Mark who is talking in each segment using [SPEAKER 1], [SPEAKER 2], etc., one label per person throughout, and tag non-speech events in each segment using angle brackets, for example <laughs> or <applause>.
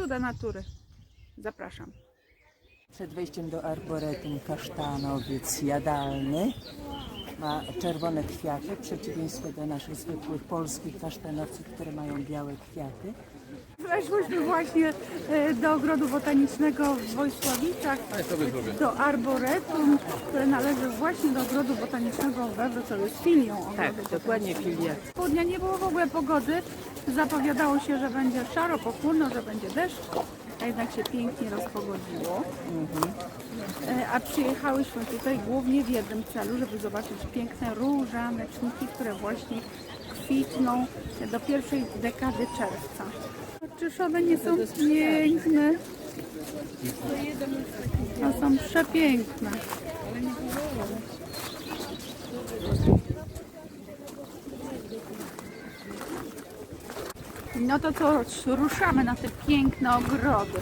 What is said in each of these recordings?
[SPEAKER 1] Cuda natury. Zapraszam.
[SPEAKER 2] Przed wejściem do arboretum kasztanowiec jadalny ma czerwone kwiaty, w przeciwieństwie do naszych zwykłych polskich kasztanowców, które mają białe kwiaty.
[SPEAKER 1] Weszłyśmy właśnie e, do ogrodu botanicznego w Wojsławicach, do arboretum, które należy właśnie do ogrodu botanicznego we Wrocławiu, jest filią ogrodu
[SPEAKER 2] Tak, dokładnie filia.
[SPEAKER 1] południa nie było w ogóle pogody. Zapowiadało się, że będzie szaro, pochmurno, że będzie deszcz, a jednak się pięknie rozpogodziło. E, A przyjechałyśmy tutaj głównie w jednym celu, żeby zobaczyć piękne różaneczniki, które właśnie kwitną do pierwszej dekady czerwca. Czyż nie są piękne? To są przepiękne. No to co, ruszamy na te piękne ogrody.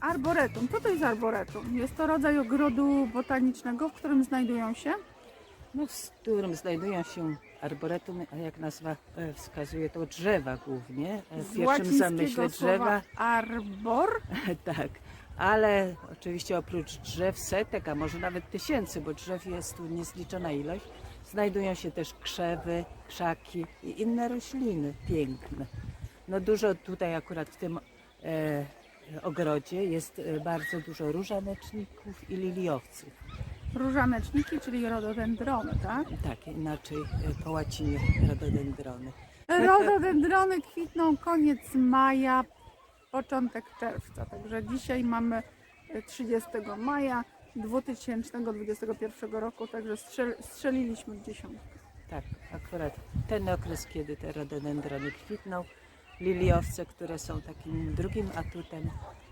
[SPEAKER 1] Arboretum. Co to jest arboretum? Jest to rodzaj ogrodu botanicznego, w którym znajdują się
[SPEAKER 2] No, w którym znajdują się arboretum, a jak nazwa e, wskazuje, to drzewa głównie. E, W
[SPEAKER 1] z
[SPEAKER 2] pierwszym zamyśle drzewa,
[SPEAKER 1] arbor. <laughs>
[SPEAKER 2] tak. Ale oczywiście oprócz drzew setek, a może nawet tysięcy, bo drzew jest tu niezliczona ilość, znajdują się też krzewy, krzaki i inne rośliny piękne. No dużo tutaj akurat w tym e, ogrodzie jest e, bardzo dużo różaneczników i liliowców.
[SPEAKER 1] Różaneczniki, czyli rododendrony, tak?
[SPEAKER 2] Tak, inaczej e, po łacinie rododendrony.
[SPEAKER 1] Rododendrony kwitną koniec maja, początek czerwca. Także dzisiaj mamy 30 maja 2021 roku, także strzel, strzeliliśmy w dziesiątkę.
[SPEAKER 2] Tak, akurat ten okres, kiedy te rododendrony kwitną, liliowce, które są takim drugim atutem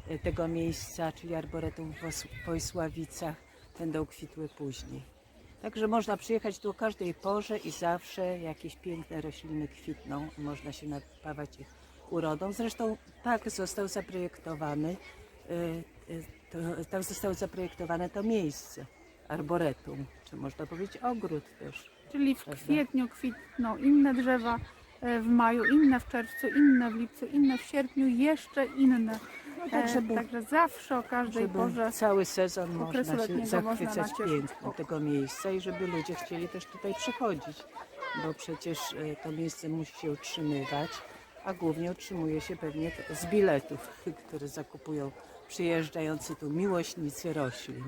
[SPEAKER 2] e, tego miejsca, czyli arboretum w Wojsławicach, będą kwitły później. Także można przyjechać tu o każdej porze i zawsze jakieś piękne rośliny kwitną. Można się napawać ich urodą. Zresztą tak został zaprojektowany, e, e, to, tak zostało zaprojektowane to miejsce, arboretum, czy można powiedzieć ogród też.
[SPEAKER 1] Czyli w kwietniu kwitną inne drzewa, w maju inne, w czerwcu inne, w lipcu inne, w sierpniu jeszcze inne.
[SPEAKER 2] No tak,
[SPEAKER 1] E,
[SPEAKER 2] żeby,
[SPEAKER 1] Także zawsze o każdej
[SPEAKER 2] żeby
[SPEAKER 1] porze
[SPEAKER 2] cały sezon
[SPEAKER 1] okresu
[SPEAKER 2] można się
[SPEAKER 1] letniego można
[SPEAKER 2] zachwycać
[SPEAKER 1] nacieszyć oka.
[SPEAKER 2] tego miejsca i żeby ludzie chcieli też tutaj przychodzić, bo przecież e, to miejsce musi się utrzymywać, a głównie utrzymuje się pewnie t- z biletów, <laughs> które zakupują przyjeżdżający tu miłośnicy roślin.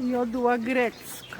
[SPEAKER 1] jodła grecka.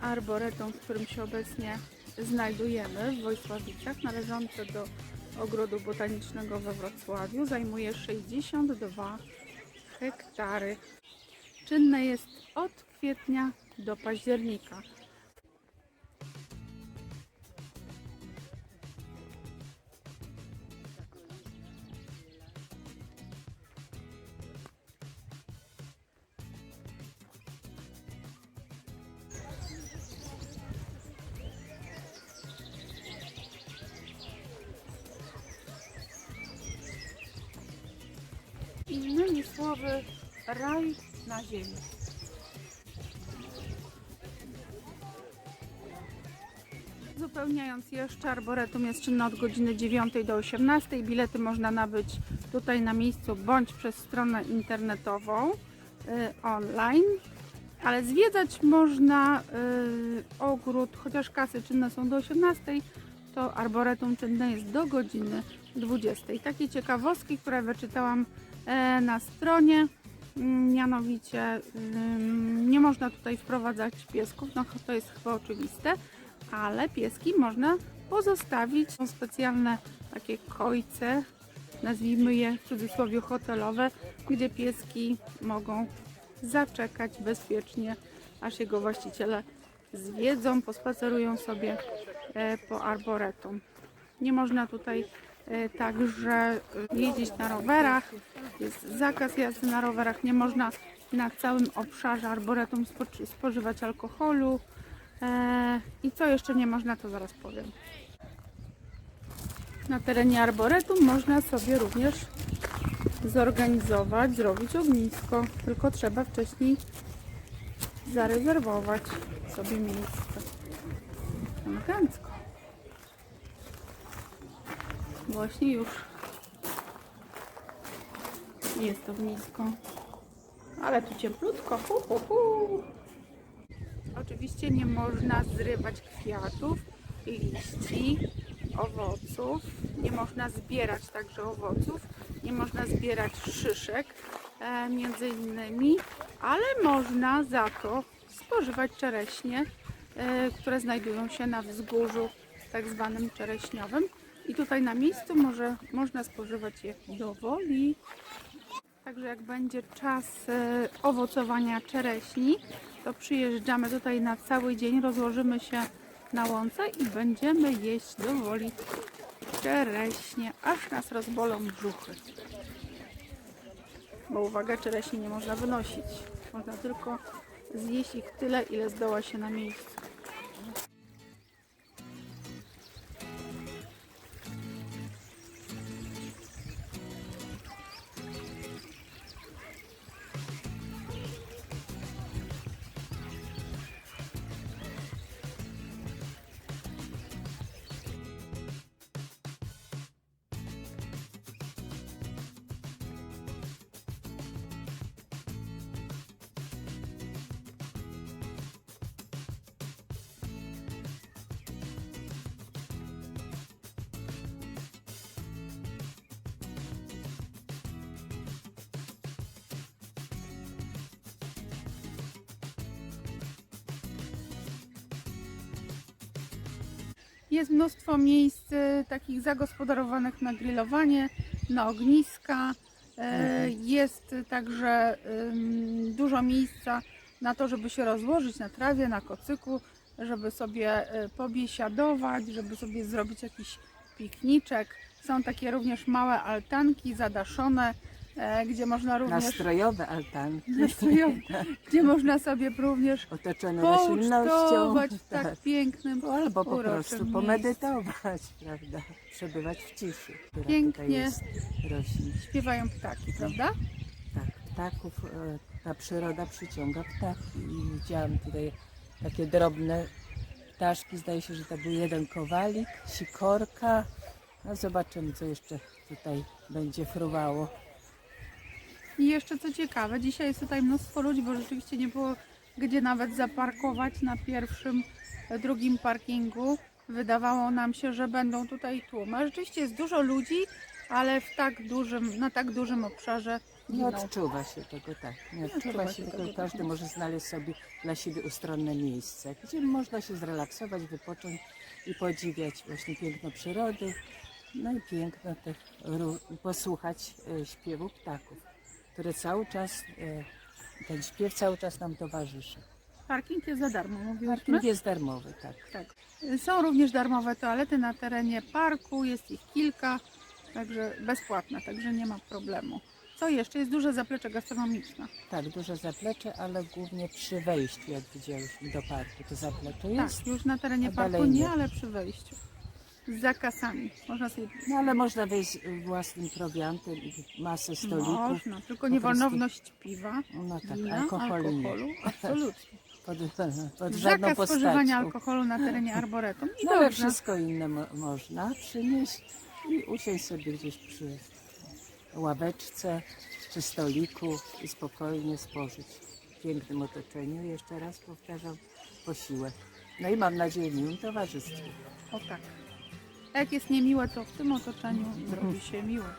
[SPEAKER 1] Arboretum, w którym się obecnie znajdujemy w Wojsławicach, należące do Ogrodu Botanicznego we Wrocławiu. Zajmuje 62 hektary. Czynne jest od kwietnia do października. Raj na ziemi. Uzupełniając jeszcze, arboretum jest czynne od godziny 9 do 18. Bilety można nabyć tutaj na miejscu bądź przez stronę internetową y, online. Ale zwiedzać można y, ogród, chociaż kasy czynne są do 18, to arboretum czynne jest do godziny 20. Takie ciekawostki, które wyczytałam e, na stronie. Mianowicie nie można tutaj wprowadzać piesków, no to jest chyba oczywiste, ale pieski można pozostawić. Są specjalne takie kojce, nazwijmy je w cudzysłowie hotelowe, gdzie pieski mogą zaczekać bezpiecznie, aż jego właściciele zwiedzą, pospacerują sobie e, po arboretum. Nie można tutaj także e, jeździć na rowerach. Jest zakaz jazdy na rowerach. Nie można na całym obszarze arboretum spo- spożywać alkoholu. E, I co jeszcze nie można, to zaraz powiem. Na terenie arboretum można sobie również zorganizować, zrobić ognisko. Tylko trzeba wcześniej zarezerwować sobie miejsce. Elegancko. Właśnie już jest to ognisko. Ale tu cieplutko. Hu, hu, hu. Oczywiście nie można zrywać kwiatów, liści, owoców. Nie można zbierać także owoców. Nie można zbierać szyszek e, między innymi, ale można za to spożywać czereśnie, e, które znajdują się na wzgórzu tak zwanym czereśniowym. Tutaj na miejscu może, można spożywać je do woli. Także jak będzie czas e, owocowania czereśni, to przyjeżdżamy tutaj na cały dzień, rozłożymy się na łące i będziemy jeść do woli czereśnie, aż nas rozbolą brzuchy. Bo uwaga, czereśni nie można wynosić. Można tylko zjeść ich tyle, ile zdoła się na miejscu. Jest mnóstwo miejsc e, takich zagospodarowanych na grillowanie, na ogniska. E, Jest także dużo miejsca na to, żeby się rozłożyć na trawie, na kocyku, żeby sobie e, pobiesiadować, żeby sobie zrobić jakiś pikniczek. Są takie również małe altanki zadaszone, gdzie można również
[SPEAKER 2] Nastrojowe altanki.
[SPEAKER 1] nastrojowe, gdzie można sobie również
[SPEAKER 2] Otoczone roślinnością.
[SPEAKER 1] w tak pięknym
[SPEAKER 2] Albo po prostu
[SPEAKER 1] miejscu.
[SPEAKER 2] pomedytować, <laughs> prawda? Przebywać w ciszy, która
[SPEAKER 1] Pięknie.
[SPEAKER 2] tutaj jest roślin.
[SPEAKER 1] śpiewają ptaki, prawda?
[SPEAKER 2] Tak, ptaków, e, ta przyroda przyciąga ptaki i widziałam tutaj takie drobne ptaszki, zdaje się, że to był jeden kowalik, sikorka. No zobaczymy, co jeszcze tutaj będzie fruwało.
[SPEAKER 1] I jeszcze co ciekawe, dzisiaj jest tutaj mnóstwo ludzi, bo rzeczywiście nie było gdzie nawet zaparkować na pierwszym, drugim parkingu. Wydawało nam się, że będą tutaj tłumy. Rzeczywiście jest dużo ludzi, ale w tak dużym, na tak dużym obszarze
[SPEAKER 2] Nie odczuwa się tego tak. Nie
[SPEAKER 1] odczuwa
[SPEAKER 2] odczuwa
[SPEAKER 1] się tego
[SPEAKER 2] tego. Każdy może znaleźć sobie dla siebie ustronne miejsce, gdzie można się zrelaksować, wypocząć i podziwiać właśnie piękno przyrody, no i piękno tych, posłuchać e, śpiewu ptaków, które cały czas, e, ten śpiew cały czas nam towarzyszy.
[SPEAKER 1] Parking jest za darmo, mówiłyśmy.
[SPEAKER 2] Parking jest darmowy, tak.
[SPEAKER 1] Tak. Są również darmowe toalety na terenie parku, jest ich kilka, także bezpłatne, także nie ma problemu. Co jeszcze? Jest duże zaplecze gastronomiczne.
[SPEAKER 2] Tak, duże zaplecze, ale głównie przy wejściu, jak widziałyśmy, do parku. To zaplecze jest.
[SPEAKER 1] Tak, już na terenie parku nie. ale przy wejściu. Z zakasami. Można sobie
[SPEAKER 2] No ale można wejść własnym prowiantem i masę stolików.
[SPEAKER 1] Można, tylko nie wolno piwa,
[SPEAKER 2] No tak,
[SPEAKER 1] wina,
[SPEAKER 2] alkoholu nie.
[SPEAKER 1] alkoholu. Absolutnie. <laughs>
[SPEAKER 2] Pod, pod żadną
[SPEAKER 1] Zakaz spożywania
[SPEAKER 2] postacią.
[SPEAKER 1] alkoholu na terenie arboretum. I
[SPEAKER 2] No ale
[SPEAKER 1] dobrze.
[SPEAKER 2] wszystko inne mo- można przynieść i usiąść sobie gdzieś przy ławeczce czy stoliku i spokojnie spożyć w pięknym otoczeniu. Jeszcze raz powtarzam, posiłek. No i mam nadzieję w miłym towarzystwie.
[SPEAKER 1] O tak. Jak jest niemiłe, to w tym otoczeniu zrobi się miłe.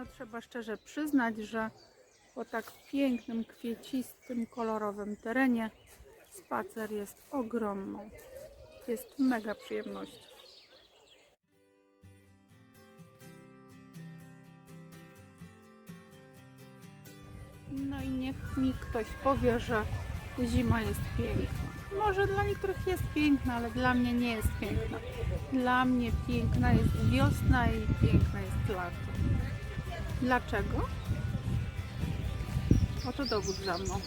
[SPEAKER 1] No trzeba szczerze przyznać, że po tak pięknym, kwiecistym, kolorowym terenie spacer jest ogromną. Jest mega przyjemnością. No i niech mi ktoś powie, że zima jest piękna. Może dla niektórych jest piękna, ale dla mnie nie jest piękna. Dla mnie piękna jest wiosna i piękna jest lato. Dlaczego? Oto dowód za mną.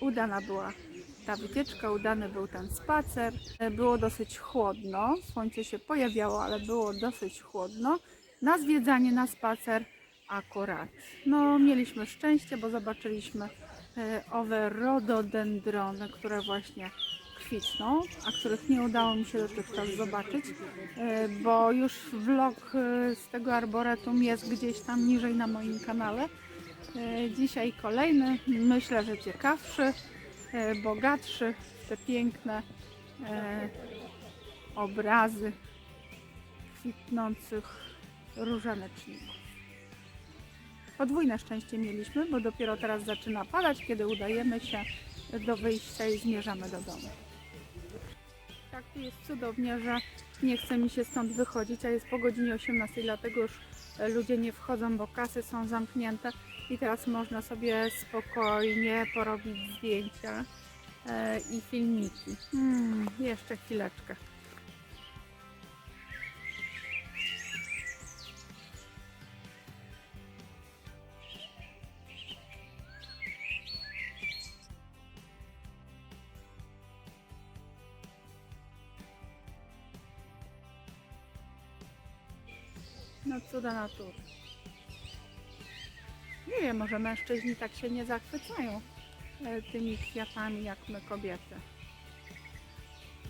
[SPEAKER 1] Udana była ta wycieczka, udany był ten spacer. Było dosyć chłodno, słońce się pojawiało, ale było dosyć chłodno. Na zwiedzanie, na spacer akurat. No, mieliśmy szczęście, bo zobaczyliśmy e, owe rododendrony, które właśnie kwitną, a których nie udało mi się dotychczas zobaczyć, e, bo już vlog e, z tego arboretum jest gdzieś tam niżej na moim kanale. E, Dzisiaj kolejny, myślę, że ciekawszy, e, bogatszy, te piękne e, obrazy kwitnących różaneczników. Podwójne szczęście mieliśmy, bo dopiero teraz zaczyna padać, kiedy udajemy się do wyjścia i zmierzamy do domu. Tak tu jest cudownie, że nie chce mi się stąd wychodzić, a jest po godzinie 18, dlatego już ludzie nie wchodzą, bo kasy są zamknięte i teraz można sobie spokojnie porobić zdjęcia e, i filmiki. Hmm, jeszcze chwileczkę. No cuda natury. Nie wiem, może mężczyźni tak się nie zachwycają e, tymi kwiatami jak my kobiety.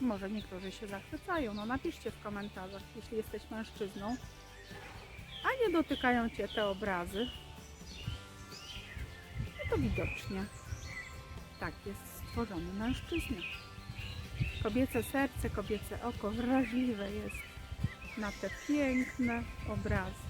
[SPEAKER 1] Może niektórzy się zachwycają. No napiszcie w komentarzach, jeśli jesteś mężczyzną, a nie dotykają Cię te obrazy. No to widocznie tak jest stworzony mężczyzna. Kobiece serce, kobiece oko wrażliwe jest na te piękne obrazy.